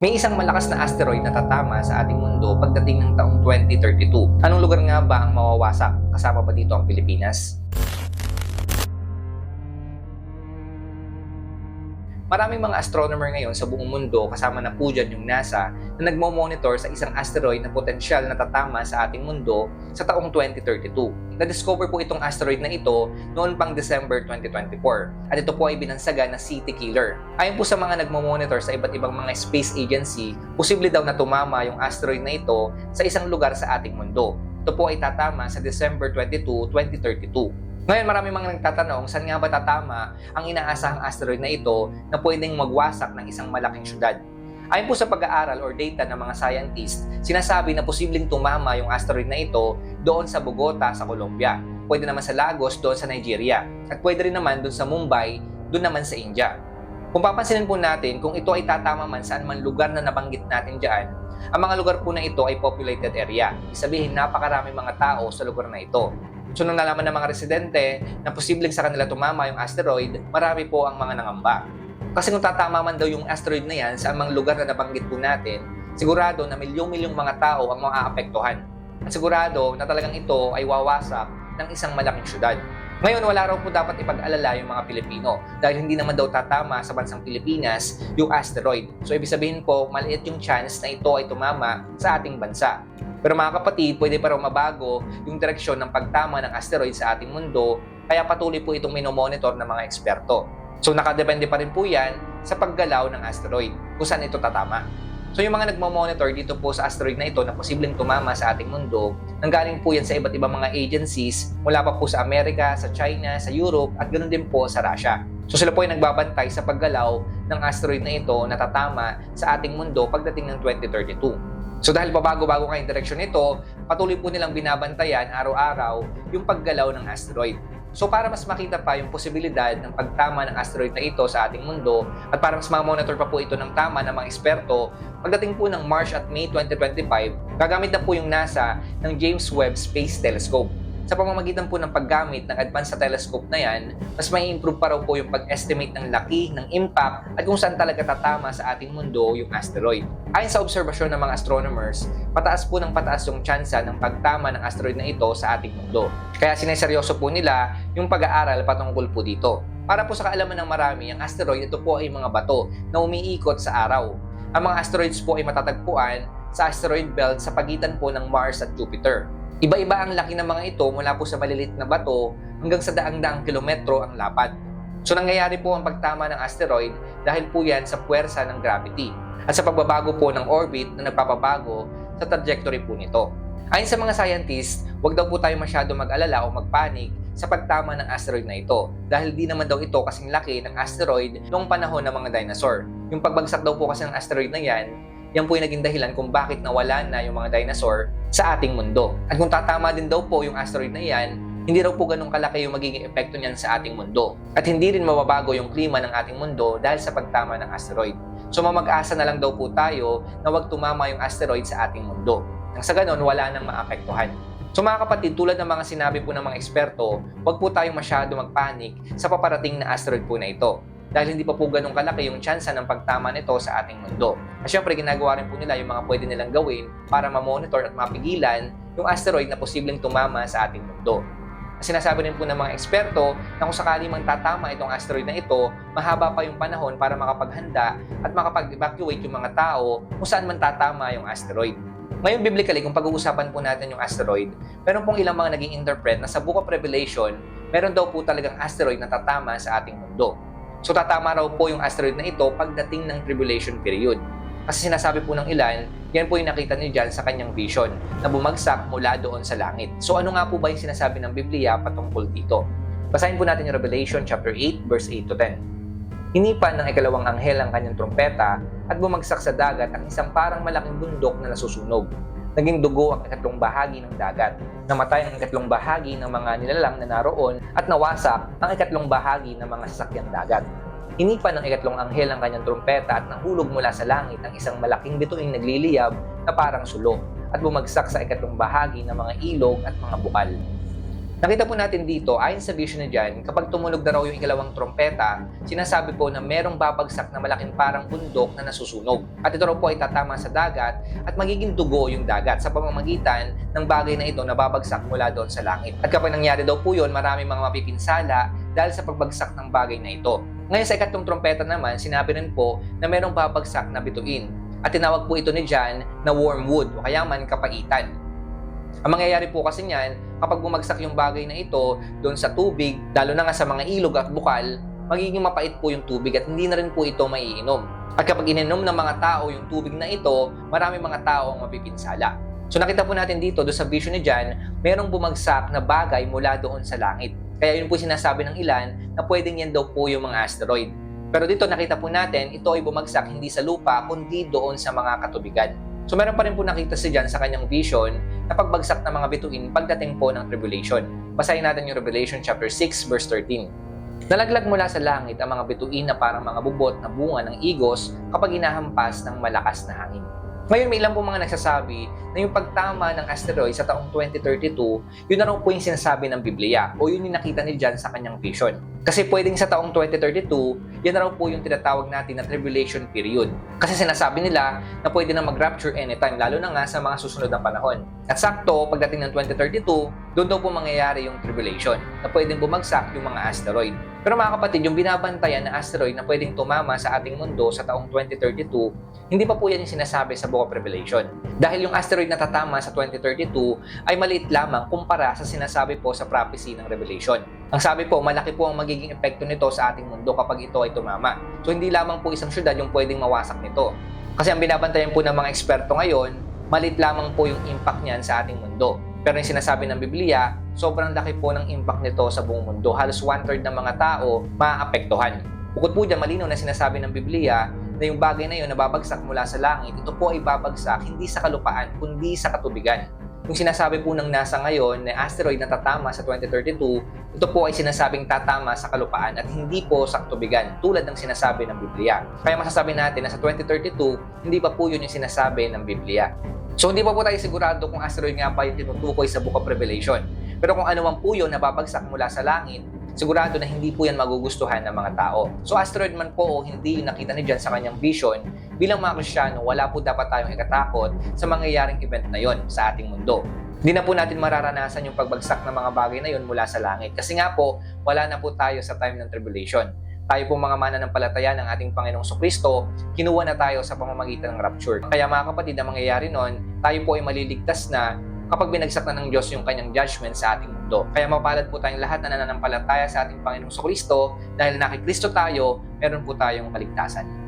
May isang malakas na asteroid na tatama sa ating mundo pagdating ng taong 2032. Anong lugar nga ba ang mawawasak? Kasama ba dito ang Pilipinas? Maraming mga astronomer ngayon sa buong mundo, kasama na po dyan yung NASA, na nagmo-monitor sa isang asteroid na potensyal na tatama sa ating mundo sa taong 2032. Na-discover po itong asteroid na ito noon pang December 2024. At ito po ay binansaga na city killer. Ayon po sa mga nagmo-monitor sa iba't ibang mga space agency, posible daw na tumama yung asteroid na ito sa isang lugar sa ating mundo. Ito po ay tatama sa December 22, 2032. Ngayon, marami mga nagtatanong, saan nga ba tatama ang inaasahang asteroid na ito na pwedeng magwasak ng isang malaking syudad? Ayon po sa pag-aaral or data ng mga scientist, sinasabi na posibleng tumama yung asteroid na ito doon sa Bogota sa Colombia. Pwede naman sa Lagos doon sa Nigeria. At pwede rin naman doon sa Mumbai, doon naman sa India. Kung papansinin po natin, kung ito ay tatama man saan man lugar na nabanggit natin dyan, ang mga lugar po na ito ay populated area. Isabihin, napakarami mga tao sa lugar na ito. So nung nalaman ng mga residente na posibleng sa kanila tumama yung asteroid, marami po ang mga nangamba. Kasi kung tatama man daw yung asteroid na yan sa mga lugar na nabanggit po natin, sigurado na milyong-milyong mga tao ang maaapektuhan. At sigurado na talagang ito ay wawasak ng isang malaking syudad. Ngayon, wala raw po dapat ipag-alala yung mga Pilipino dahil hindi naman daw tatama sa bansang Pilipinas yung asteroid. So, ibig sabihin po, maliit yung chance na ito ay tumama sa ating bansa. Pero mga kapatid, pwede pa raw mabago yung direksyon ng pagtama ng asteroid sa ating mundo, kaya patuloy po itong minomonitor ng mga eksperto. So nakadepende pa rin po yan sa paggalaw ng asteroid, kung saan ito tatama. So yung mga nagmo-monitor dito po sa asteroid na ito na posibleng tumama sa ating mundo, nanggaling po yan sa iba't ibang mga agencies mula pa po sa Amerika, sa China, sa Europe, at ganoon din po sa Russia. So sila po ay nagbabantay sa paggalaw ng asteroid na ito na tatama sa ating mundo pagdating ng 2032. So dahil pabago-bago nga yung direksyon nito, patuloy po nilang binabantayan araw-araw yung paggalaw ng asteroid. So para mas makita pa yung posibilidad ng pagtama ng asteroid na ito sa ating mundo at para mas ma-monitor pa po ito ng tama ng mga eksperto, pagdating po ng March at May 2025, gagamit na po yung NASA ng James Webb Space Telescope. Sa pamamagitan po ng paggamit ng advanced sa telescope na yan, mas may improve pa raw po yung pag-estimate ng laki, ng impact, at kung saan talaga tatama sa ating mundo yung asteroid. Ayon sa obserbasyon ng mga astronomers, pataas po ng pataas yung tsansa ng pagtama ng asteroid na ito sa ating mundo. Kaya sineseryoso po nila yung pag-aaral patungkol po dito. Para po sa kaalaman ng marami, ang asteroid ito po ay mga bato na umiikot sa araw. Ang mga asteroids po ay matatagpuan sa asteroid belt sa pagitan po ng Mars at Jupiter. Iba-iba ang laki ng mga ito mula po sa maliliit na bato hanggang sa daang-daang kilometro ang lapad. So nangyayari po ang pagtama ng asteroid dahil po yan sa puwersa ng gravity at sa pagbabago po ng orbit na nagpapabago sa trajectory po nito. Ayon sa mga scientists, huwag daw po tayo masyado mag-alala o magpanik sa pagtama ng asteroid na ito dahil di naman daw ito kasing laki ng asteroid noong panahon ng mga dinosaur. Yung pagbagsak daw po kasi ng asteroid na yan, yan po yung naging dahilan kung bakit nawala na yung mga dinosaur sa ating mundo. At kung tatama din daw po yung asteroid na yan, hindi raw po ganun kalaki yung magiging epekto niyan sa ating mundo. At hindi rin mababago yung klima ng ating mundo dahil sa pagtama ng asteroid. So mamag-asa na lang daw po tayo na wag tumama yung asteroid sa ating mundo. Nang sa ganun, wala nang maapektuhan. So mga kapatid, tulad ng mga sinabi po ng mga eksperto, huwag po tayong masyado magpanik sa paparating na asteroid po na ito dahil hindi pa po ganun kalaki yung tsansa ng pagtama nito sa ating mundo. At syempre, ginagawa rin po nila yung mga pwede nilang gawin para ma-monitor at mapigilan yung asteroid na posibleng tumama sa ating mundo. Sinasabi rin po ng mga eksperto na kung sakali mang tatama itong asteroid na ito, mahaba pa yung panahon para makapaghanda at makapag-evacuate yung mga tao kung saan man tatama yung asteroid. Ngayon, biblically, kung pag-uusapan po natin yung asteroid, meron pong ilang mga naging interpret na sa Book of Revelation, meron daw po talagang asteroid na tatama sa ating mundo. So tatama raw po yung asteroid na ito pagdating ng tribulation period. Kasi sinasabi po ng ilan, yan po yung nakita ni John sa kanyang vision na bumagsak mula doon sa langit. So ano nga po ba yung sinasabi ng Biblia patungkol dito? Basahin po natin yung Revelation chapter 8 verse 8 to 10. Hinipan ng ikalawang anghel ang kanyang trompeta at bumagsak sa dagat ang isang parang malaking bundok na nasusunog. Naging dugo ang ikatlong bahagi ng dagat. Namatay ang ikatlong bahagi ng mga nilalang na naroon at nawasak ang ikatlong bahagi ng mga sasakyang dagat. Hinipan ng ikatlong anghel ang kanyang trompeta at nahulog mula sa langit ang isang malaking bituing nagliliyab na parang sulo at bumagsak sa ikatlong bahagi ng mga ilog at mga bukal. Nakita po natin dito, ayon sa vision ni John, kapag tumunog na raw yung ikalawang trompeta, sinasabi po na merong babagsak na malaking parang bundok na nasusunog. At ito raw po ay tatama sa dagat at magiging dugo yung dagat sa pamamagitan ng bagay na ito na babagsak mula doon sa langit. At kapag nangyari daw po yun, maraming mga mapipinsala dahil sa pagbagsak ng bagay na ito. Ngayon sa ikatlong trompeta naman, sinabi rin po na merong babagsak na bituin. At tinawag po ito ni John na wormwood o kaya man kapaitan. Ang mangyayari po kasi niyan, kapag bumagsak yung bagay na ito doon sa tubig, lalo na nga sa mga ilog at bukal, magiging mapait po yung tubig at hindi na rin po ito maiinom. At kapag ininom ng mga tao yung tubig na ito, marami mga tao ang mapipinsala. So nakita po natin dito, doon sa vision ni John, merong bumagsak na bagay mula doon sa langit. Kaya yun po sinasabi ng ilan na pwedeng yan daw po yung mga asteroid. Pero dito nakita po natin, ito ay bumagsak hindi sa lupa, kundi doon sa mga katubigan. So meron pa rin po nakita si John sa kanyang vision na pagbagsak ng mga bituin pagdating po ng tribulation. Basahin natin yung Revelation chapter 6 verse 13. Nalaglag mula sa langit ang mga bituin na parang mga bubot na bunga ng igos kapag inahampas ng malakas na hangin. Ngayon, may ilang po mga nagsasabi na yung pagtama ng asteroid sa taong 2032, yun na raw po yung sinasabi ng Biblia o yun yung nakita ni John sa kanyang vision. Kasi pwedeng sa taong 2032, yan na raw po yung tinatawag natin na tribulation period. Kasi sinasabi nila na pwede na mag-rapture anytime, lalo na nga sa mga susunod na panahon. At sakto, pagdating ng 2032, doon daw po mangyayari yung tribulation, na pwedeng bumagsak yung mga asteroid. Pero mga kapatid, yung binabantayan na asteroid na pwedeng tumama sa ating mundo sa taong 2032, hindi pa po yan yung sinasabi sa Book of Revelation. Dahil yung asteroid na tatama sa 2032 ay maliit lamang kumpara sa sinasabi po sa prophecy ng Revelation. Ang sabi po, malaki po ang magiging epekto nito sa ating mundo kapag ito ay tumama. So hindi lamang po isang syudad yung pwedeng mawasak nito. Kasi ang binabantayan po ng mga eksperto ngayon, maliit lamang po yung impact niyan sa ating mundo. Pero yung sinasabi ng Biblia, sobrang laki po ng impact nito sa buong mundo. Halos one-third ng mga tao maapektuhan. Bukod po dyan, malinaw na sinasabi ng Biblia na yung bagay na yun na babagsak mula sa langit, ito po ay babagsak hindi sa kalupaan, kundi sa katubigan. Yung sinasabi po ng NASA ngayon na asteroid na tatama sa 2032, ito po ay sinasabing tatama sa kalupaan at hindi po sa katubigan tulad ng sinasabi ng Biblia. Kaya masasabi natin na sa 2032, hindi pa po yun yung sinasabi ng Biblia. So hindi pa po tayo sigurado kung asteroid nga pa yung tinutukoy sa Book of Revelation. Pero kung ano man po yun na babagsak mula sa langit, sigurado na hindi po yan magugustuhan ng mga tao. So asteroid man po o hindi nakita ni John sa kanyang vision, bilang mga Kristyano, wala po dapat tayong ikatakot sa mangyayaring event na yon sa ating mundo. Hindi na po natin mararanasan yung pagbagsak ng mga bagay na yon mula sa langit. Kasi nga po, wala na po tayo sa time ng tribulation. Tayo po mga mananampalataya ng ating Panginoong Kristo, kinuha na tayo sa pamamagitan ng rapture. Kaya mga kapatid, ang mangyayari nun, tayo po ay maliligtas na kapag binagsak na ng Diyos yung kanyang judgment sa ating mundo. Kaya mapalad po tayong lahat na nananampalataya sa ating Panginoong Kristo dahil nakikristo tayo, meron po tayong kaligtasan.